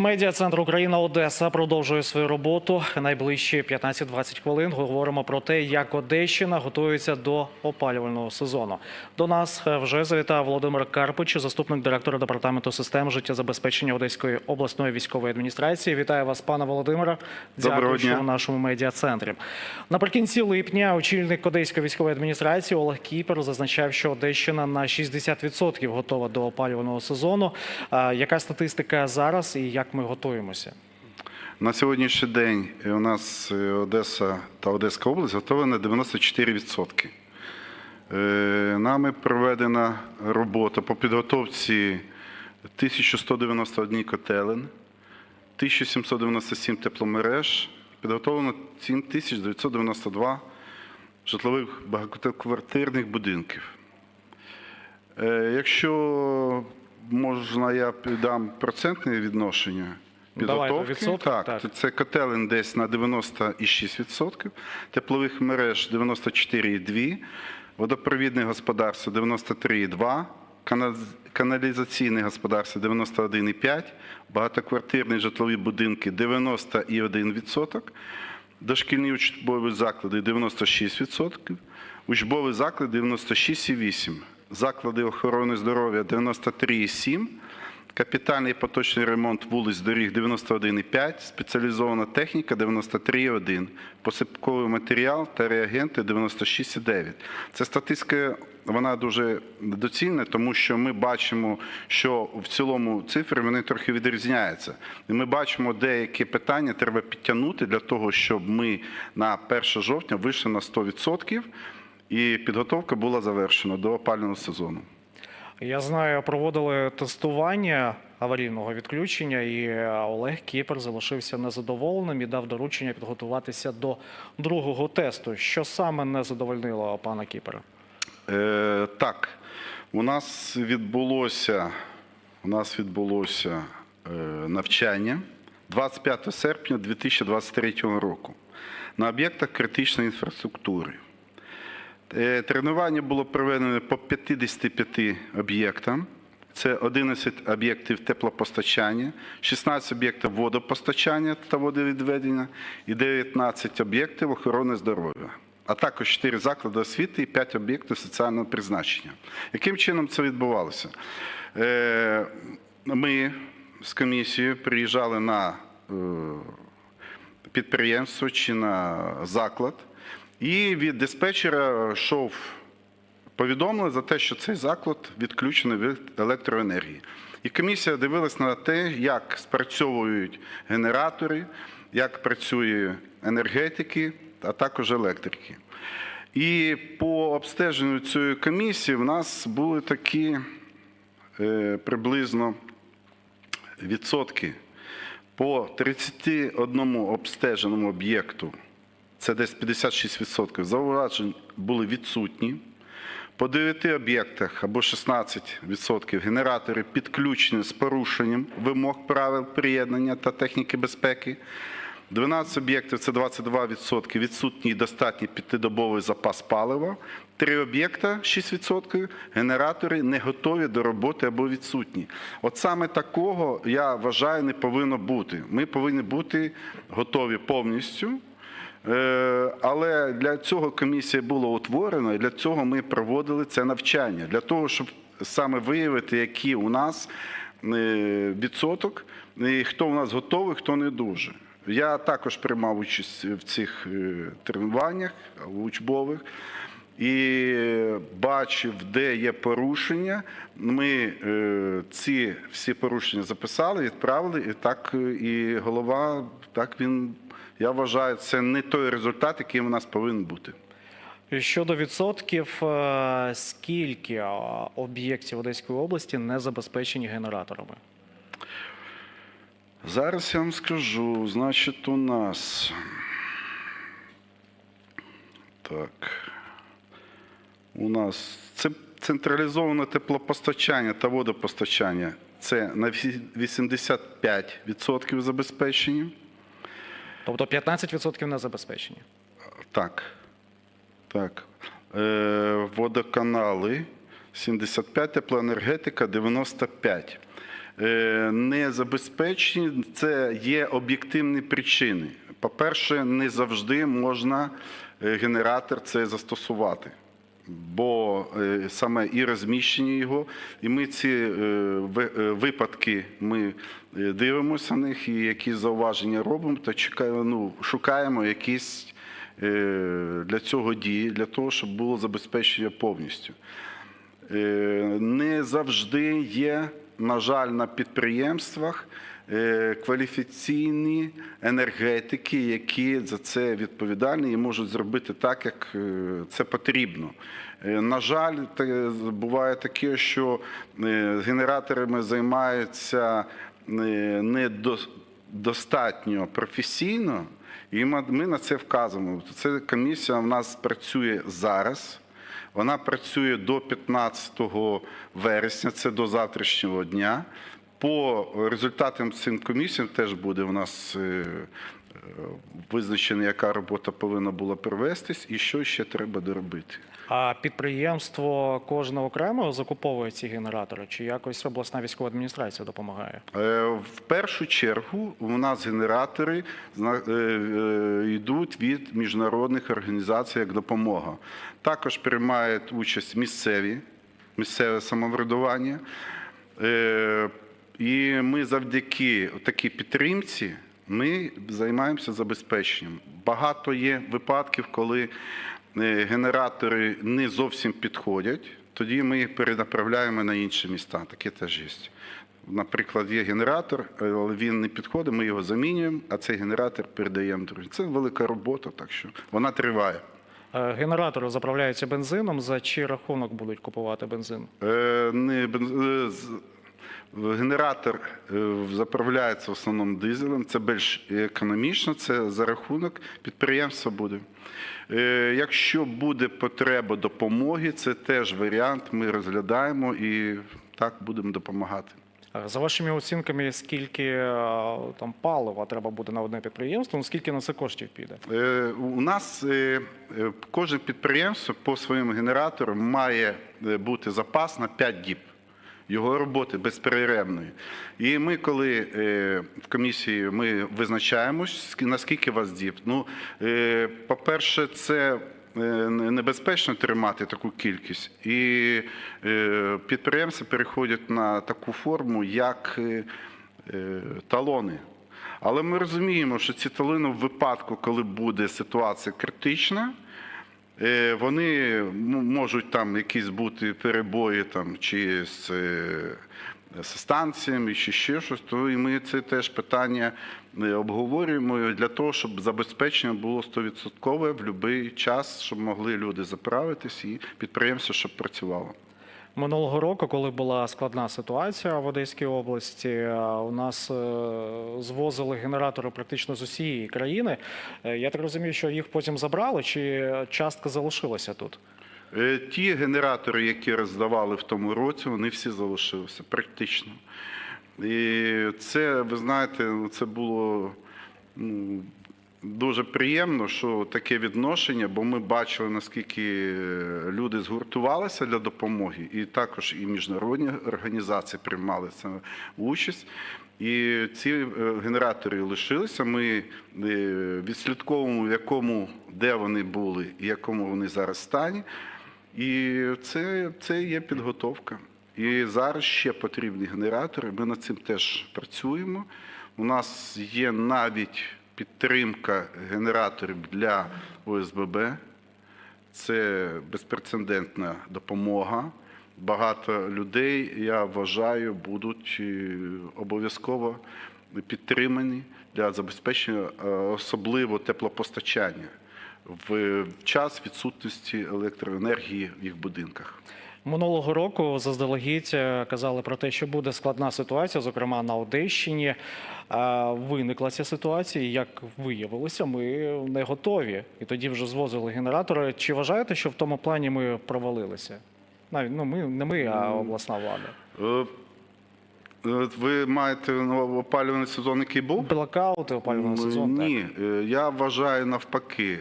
Медіа центр Україна Одеса продовжує свою роботу. Найближчі 15-20 хвилин говоримо про те, як Одещина готується до опалювального сезону. До нас вже завітав Володимир Карпич, заступник директора департаменту систем життєзабезпечення Одеської обласної військової адміністрації. Вітаю вас, пане Володимире. Доброго Дякую, дня. що в нашому медіа центрі. Наприкінці липня очільник Одеської військової адміністрації Олег Кіпер зазначав, що Одещина на 60% готова до опалювального сезону. Яка статистика зараз і як ми готуємося? На сьогоднішній день у нас е, Одеса та Одеська область готова на 94%. Е, Нами проведена робота по підготовці 1191 котелень, 1797 тепломереж, підготовлено 7992 житлових багатоквартирних будинків. Е, Якщо можна, я дам процентне відношення Ну, підготовки. відсотки, так, так. це котелень десь на 96%, теплових мереж 94,2%, водопровідне господарство 93,2%, каналізаційне господарство 91,5%, багатоквартирні житлові будинки 91%, дошкільні учбові заклади 96%, учбові заклади 96,8%, заклади охорони здоров'я 93,7%, Капітальний поточний ремонт вулиць доріг 91,5, спеціалізована техніка 93,1, посипковий матеріал та реагенти 96,9. Це статистика, вона дуже доцільна, тому що ми бачимо, що в цілому цифри вони трохи відрізняються. І ми бачимо, деякі питання треба підтягнути для того, щоб ми на 1 жовтня вийшли на 100% і підготовка була завершена до опалювального сезону. Я знаю, проводили тестування аварійного відключення, і Олег Кіпер залишився незадоволеним і дав доручення підготуватися до другого тесту. Що саме не задовольнило пана Кіпера? Е, так, у нас відбулося, у нас відбулося е, навчання 25 серпня 2023 року на об'єктах критичної інфраструктури. Е, Тренування було проведено по 55 об'єктам. Це 11 об'єктів теплопостачання, 16 об'єктів водопостачання та водовідведення і 19 об'єктів охорони здоров'я, а також 4 заклади освіти і 5 об'єктів соціального призначення. Яким чином це відбувалося? Е, Ми з комісією приїжджали на е, підприємство чи на заклад, і від диспетчера йшов повідомили за те, що цей заклад відключений від електроенергії. І комісія дивилась на те, як спрацьовують генератори, як працює енергетики, а також електрики. І по обстеженню цієї комісії в нас були такі е, приблизно відсотки по 31 обстеженому об'єкту, це десь 56%, зауважень були відсутні. По 9 об'єктах або 16% генератори підключені з порушенням вимог правил приєднання та техніки безпеки. 12 об'єктів це 22% відсутній достатній п'ятидобовий запас палива. Три об'єкта 6% генератори не готові до роботи або відсутні. От саме такого я вважаю не повинно бути. Ми повинні бути готові повністю. Е, Але для цього комісія була утворена, і для цього ми проводили це навчання, для того, щоб саме виявити, які у нас е, відсоток, і хто у нас готовий, хто не дуже. Я також приймав участь в цих е, тренуваннях учбових і бачив, де є порушення. Ми ці всі порушення записали, відправили, і так і голова, так він. Я вважаю, це не той результат, який у нас повинен бути. Щодо відсотків, е, скільки е, об'єктів Одеської області не забезпечені генераторами? Зараз я вам скажу, значить, у нас. Так. У нас це централізоване теплопостачання та водопостачання. Це на 85% забезпечені. Тобто 15% на забезпечення. Так. Так. Е, водоканали 75, теплоенергетика 95. е, не забезпечені, це є об'єктивні причини. По-перше, не завжди можна е, генератор це застосувати. Бо е, саме і розміщення його, і ми ці е, е, випадки ми дивимося на них, і якісь зауваження робимо, та чекаємо, ну, шукаємо якісь для цього дії, для того, щоб було забезпечення повністю. Не завжди є, на жаль, на підприємствах кваліфіційні енергетики, які за це відповідальні і можуть зробити так, як е, це потрібно. Е, На жаль, буває таке, що е, генераторами займаються е, не достатньо професійно, і ми на це вказуємо. Це комісія в нас працює зараз. Вона працює до 15 вересня, це до завтрашнього дня. По результатам цим комісіям теж буде у нас е, е, визначено, яка робота повинна була провестись і що ще треба доробити. А підприємство кожне окремо закуповує ці генератори, чи якось обласна військова адміністрація допомагає? Е, В першу чергу у нас генератори йдуть від міжнародних організацій як допомога. Також приймають участь місцеві, місцеве самоврядування. Е, І ми завдяки такій підтримці ми займаємося забезпеченням. Багато є випадків, коли е, генератори не зовсім підходять. Тоді ми їх перенаправляємо на інші міста. Таке теж є. Наприклад, є генератор, але він не підходить, ми його замінюємо, а цей генератор передаємо другим. Це велика робота, так що вона триває. Е, Генератори заправляються бензином. За чий рахунок будуть купувати бензин? Е, не, бенз- е, Генератор е, заправляється в основному дизелем, це більш економічно, це за рахунок підприємства буде. Е, Якщо буде потреба допомоги, це теж варіант, ми розглядаємо і так будемо допомагати. За вашими оцінками, скільки е, там палива треба буде на одне підприємство, ну скільки на це коштів піде? У нас кожне підприємство по своїм генераторам має бути запас на 5 діб його роботи безперервної. І ми, коли е, в комісії ми визначаємось, скі- наскільки вас діб. Ну, е, по-перше, це е, небезпечно тримати таку кількість, і підприємці переходять на таку форму, як талони. Але ми розуміємо, що ці талини в випадку, коли буде ситуація критична, вони можуть там якісь бути перебої там, чи з, е, з станціями, чи ще щось, то і ми це теж питання е, обговорюємо для того, щоб забезпечення було 100% в будь-який час, щоб могли люди заправитись і підприємство, щоб працювало. Минулого року, коли була складна ситуація в Одеській області, е, у нас е, звозили генератори практично з усієї країни. Е, Я так розумію, що їх потім забрали, чи частка залишилася тут? Ті генератори, які роздавали в тому році, вони всі залишилися практично. І це, ви знаєте, ну, це було ну, дуже приємно, що таке відношення, бо ми бачили, наскільки е, люди згуртувалися для допомоги, і також і міжнародні організації приймали це участь. І ці е, генератори лишилися. Ми е, відслідковуємо, в якому де вони були і якому вони зараз стані. І це, це є підготовка. І зараз ще потрібні генератори. Ми над цим теж працюємо. У нас є навіть підтримка генераторів для ОСББ. Це безпрецедентна допомога. Багато людей, я вважаю, будуть е, обов'язково підтримані для забезпечення е, особливо теплопостачання в час відсутності електроенергії в їх будинках. Минулого року заздалегідь е, казали про те, що буде складна ситуація, зокрема на Одещині. Е, Виникла ця ситуація. і, Як виявилося, ми не готові. І тоді вже звозили генератори. Чи вважаєте, що в тому плані ми провалилися? Навіть ну ми не ми, а обласна влада. Е, Ви маєте опалювальний сезон, який був? Блокаути, опалювальний сезон. Ні, е, я вважаю навпаки.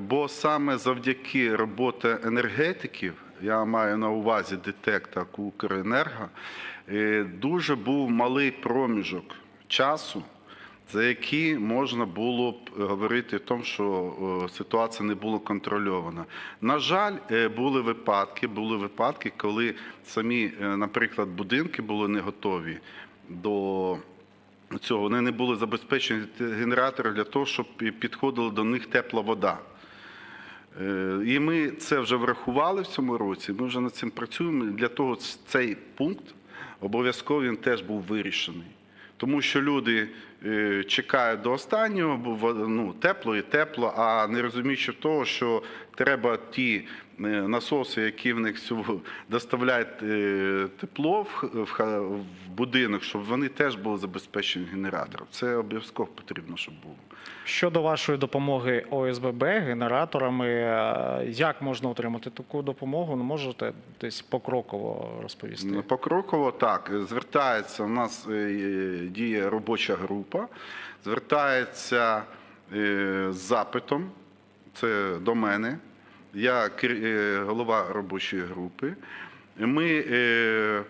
Бо саме завдяки роботи енергетиків, я маю на увазі ДТЕК та Укренерго, е, дуже був малий проміжок часу, за який можна було б говорити о тому, що ситуація не була контрольована. На жаль, е, були випадки, були випадки, коли самі, е, наприклад, будинки були не готові до цього. Вони не були забезпечені генератором для того, щоб підходила до них тепла вода. Е, І ми це вже врахували в цьому році. Ми вже над цим працюємо. Для того цей пункт обов'язково він теж був вирішений. Тому що люди е, чекають до останнього, бо ну, тепло і тепло, а не розуміючи того, що треба ті е, насоси, які в них доставляють е, тепло в, будинок, щоб вони теж були забезпечені генератором. Це обов'язково потрібно, щоб було. Щодо вашої допомоги ОСББ генераторами, як можна отримати таку допомогу? Ну, можете десь покроково розповісти? Ну, Покроково так. Звертається, у нас діє робоча група, звертається е, з запитом, це до мене. Я е, голова робочої групи. Ми е,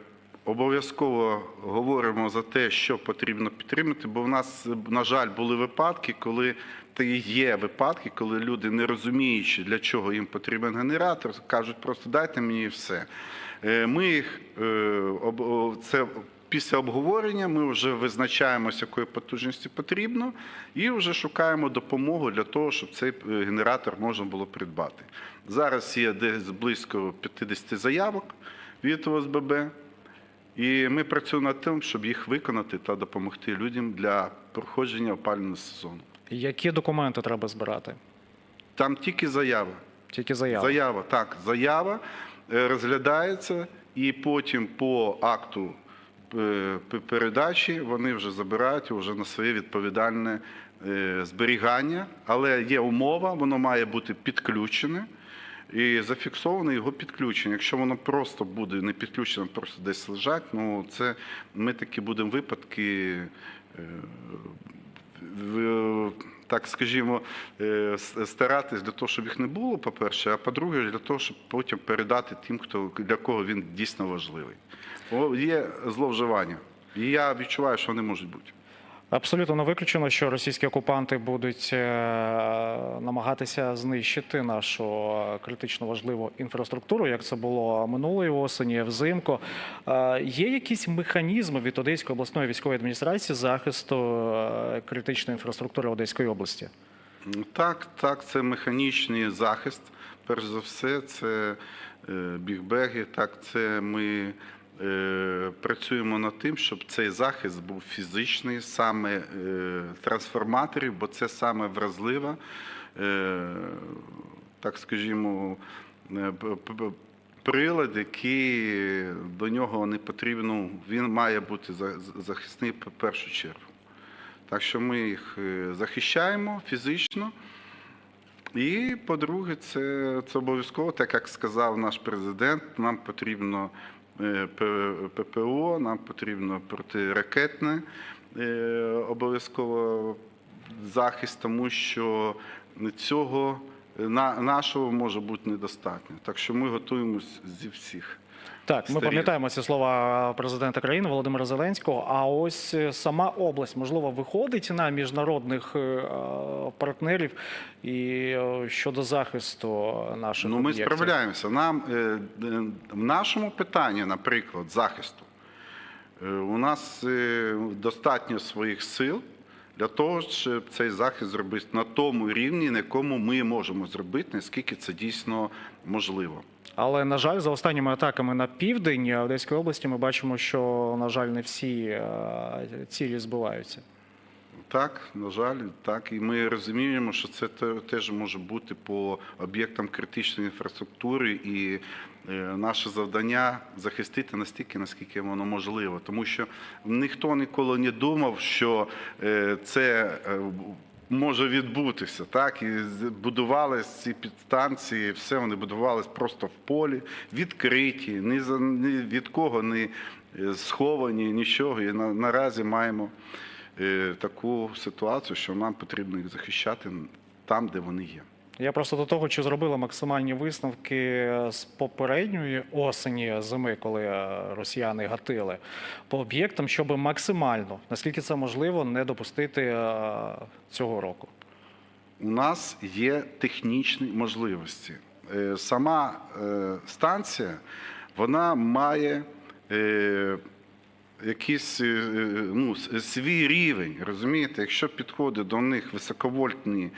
обов'язково говоримо за те, що потрібно підтримати, бо в нас, на жаль, були випадки, коли та є випадки, коли люди, не розуміючи, для чого їм потрібен генератор, кажуть просто дайте мені і все. Ми їх це після обговорення ми вже визначаємося, якої потужності потрібно, і вже шукаємо допомогу для того, щоб цей е, генератор можна було придбати. Зараз є десь близько 50 заявок від ОСББ. І ми працюємо над тим, щоб їх виконати та допомогти людям для проходження опалювального сезону. Які документи треба збирати? Там тільки заява. Тільки заяви. Заява, так, заява е, розглядається, і потім по акту передачі вони вже забирають вже на своє відповідальне е, зберігання. Але є умова, воно має бути підключене. І зафіксоване його підключення. Якщо воно просто буде не підключено, просто десь лежать, ну це ми такі будемо випадки е, так скажімо, е, старатись для того, щоб їх не було, по-перше, а по-друге, для того, щоб потім передати тим, хто для кого він дійсно важливий. Є зловживання. І я відчуваю, що вони можуть бути. Абсолютно не виключено, що російські окупанти будуть е, намагатися знищити нашу критично важливу інфраструктуру, як це було минулої осені, взимку. Е, Є якісь механізми від Одеської обласної військової адміністрації захисту е, критичної інфраструктури Одеської області? Ну, Так, так, це механічний захист. Перш за все, це бігбеги. Так, це ми працюємо над тим, щоб цей захист був фізичний, саме е, трансформаторів, бо це саме вразлива, е, так скажімо, е, прилад, який до нього не потрібно, він має бути захисний в першу чергу. Так що ми їх е, захищаємо фізично. І, по-друге, це, це обов'язково, так як сказав наш президент, нам потрібно е, ППО, нам потрібно протиракетне е, обов'язково захист, тому що цього на, нашого може бути недостатньо. Так що ми готуємось зі всіх. Так, ми пам'ятаємо ці слова президента країни Володимира Зеленського. А ось е, сама область можливо виходить на міжнародних е, партнерів і е, щодо захисту наших Ну, ми справляємося. Нам в нашому питанні, наприклад, захисту, у нас достатньо своїх сил для того, щоб цей захист зробити на тому рівні, на якому ми можемо зробити, наскільки це дійсно можливо. Але на жаль, за останніми атаками на південь Одеської області ми бачимо, що на жаль не всі е, цілі збиваються. Так, на жаль, так. І ми розуміємо, що це теж може бути по об'єктам критичної інфраструктури, і е, наше завдання захистити настільки, наскільки воно можливо. Тому що ніхто ніколи не думав, що е, це може відбутися. Так? І будувались ці підстанції, все вони будувались просто в полі, відкриті, ні, за, ні від кого не е, сховані, нічого. І на, наразі маємо е, таку ситуацію, що нам потрібно їх захищати там, де вони є. Я просто до того, чи зробили максимальні висновки з попередньої осені зими, коли е, росіяни гатили по об'єктам, щоб максимально, наскільки це можливо, не допустити е, цього року. У нас є технічні можливості. Е, Сама станція вона має якийсь ну, свій рівень. Розумієте, якщо підходить до них високовольтні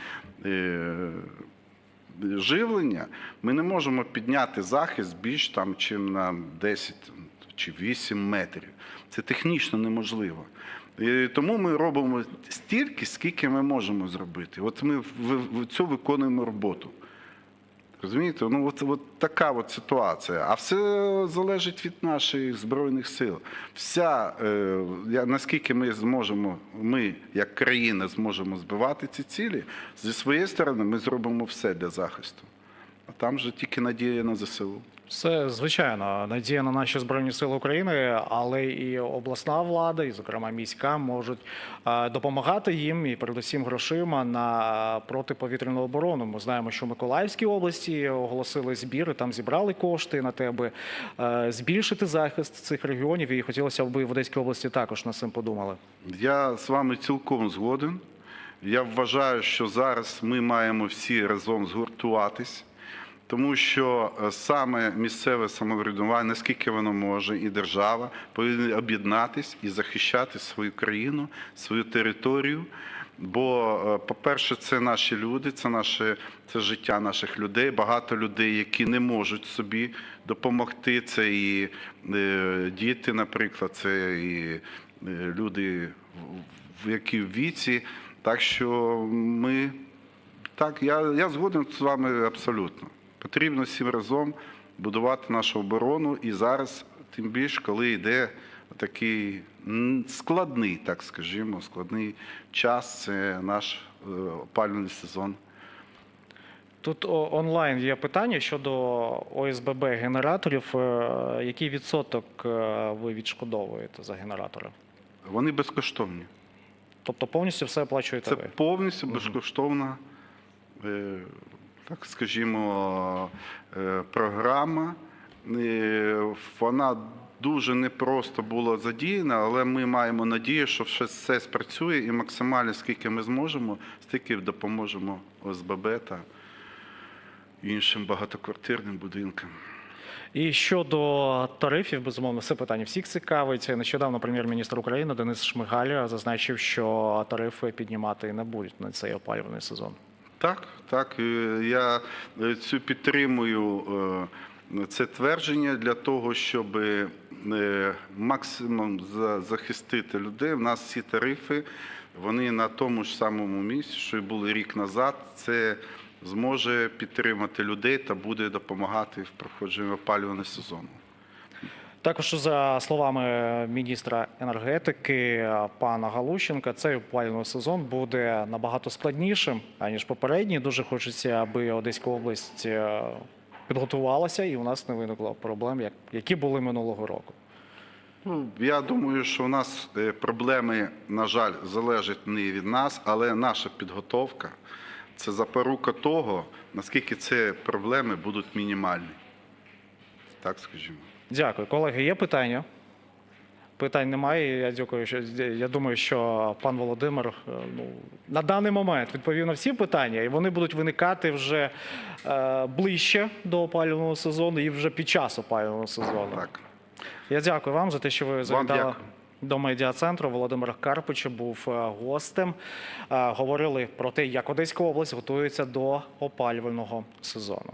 живлення, ми не можемо підняти захист більш там, чим на 10 чи 8 метрів. Це технічно неможливо. І тому ми робимо стільки, скільки ми можемо зробити. От ми в цю виконуємо роботу. Розумієте? Ну, от, от така от ситуація. А все залежить від наших збройних сил. Вся, е, наскільки ми зможемо, ми як країна зможемо збивати ці цілі, зі своєї сторони ми зробимо все для захисту. А там же тільки надія на ЗСУ. Це звичайно надія на наші збройні сили України, але і обласна влада, і зокрема міська, можуть допомагати їм і передусім грошима на протиповітряну оборону. Ми знаємо, що в Миколаївській області оголосили збір, і там зібрали кошти на те, аби збільшити захист цих регіонів. І хотілося б в Одеській області також над цим подумали. Я з вами цілком згоден. Я вважаю, що зараз ми маємо всі разом згуртуватись, тому що е, саме місцеве самоврядування, наскільки воно може, і держава повинні об'єднатись і захищати свою країну, свою територію. Бо, е, по-перше, це наші люди, це наше це життя наших людей. Багато людей, які не можуть собі допомогти. Це і е, діти, наприклад, це і люди, в які в віці. Так що ми так, я, я згоден з вами абсолютно. Потрібно всім разом будувати нашу оборону і зараз, тим більше, коли йде такий складний, так скажімо, складний час, це наш е, опалювальний сезон. Тут онлайн є питання щодо ОСББ генераторів. Е, Який відсоток е, ви відшкодовуєте за генератори? Вони безкоштовні. Тобто повністю все оплачуєте Це ви? повністю безкоштовна, е, так скажімо, е, програма. Вона дуже непросто була задіяна, але ми маємо надію, що все все спрацює і максимально скільки ми зможемо, стільки допоможемо ОСББ та іншим багатоквартирним будинкам. І щодо тарифів, безумовно, це питання всіх цікавить. Нещодавно прем'єр-міністр України Денис Шмигаль зазначив, що тарифи піднімати не будуть на цей опалювальний сезон. Так, так. е, Я е, цю підтримую е, це твердження для того, щоб максимум за- захистити людей. У нас всі тарифи, вони на тому ж самому місці, що й були рік назад. Це зможе підтримати людей та буде допомагати в проходженні опалювального сезону. Також за словами міністра енергетики пана Галущенка, цей опалювальний сезон буде набагато складнішим аніж попередній. Дуже хочеться, аби Одеська область е, підготувалася і у нас не виникло проблем, які були минулого року. Ну, я думаю, що у нас е, проблеми, на жаль, залежать не від нас, але наша підготовка це запорука того, наскільки ці проблеми будуть мінімальні. Так скажімо. Дякую, колеги. Є питання? Питань немає. Я дякую. Що я думаю, що пан Володимир е, ну на даний момент відповів на всі питання, і вони будуть виникати вже е, ближче до опалювального сезону і вже під час опалювального сезону. Так. Я дякую вам за те, що ви завітали до медіа центру. Володимир Карпич був е, гостем. Е, Говорили про те, як Одеська область готується до опалювального сезону.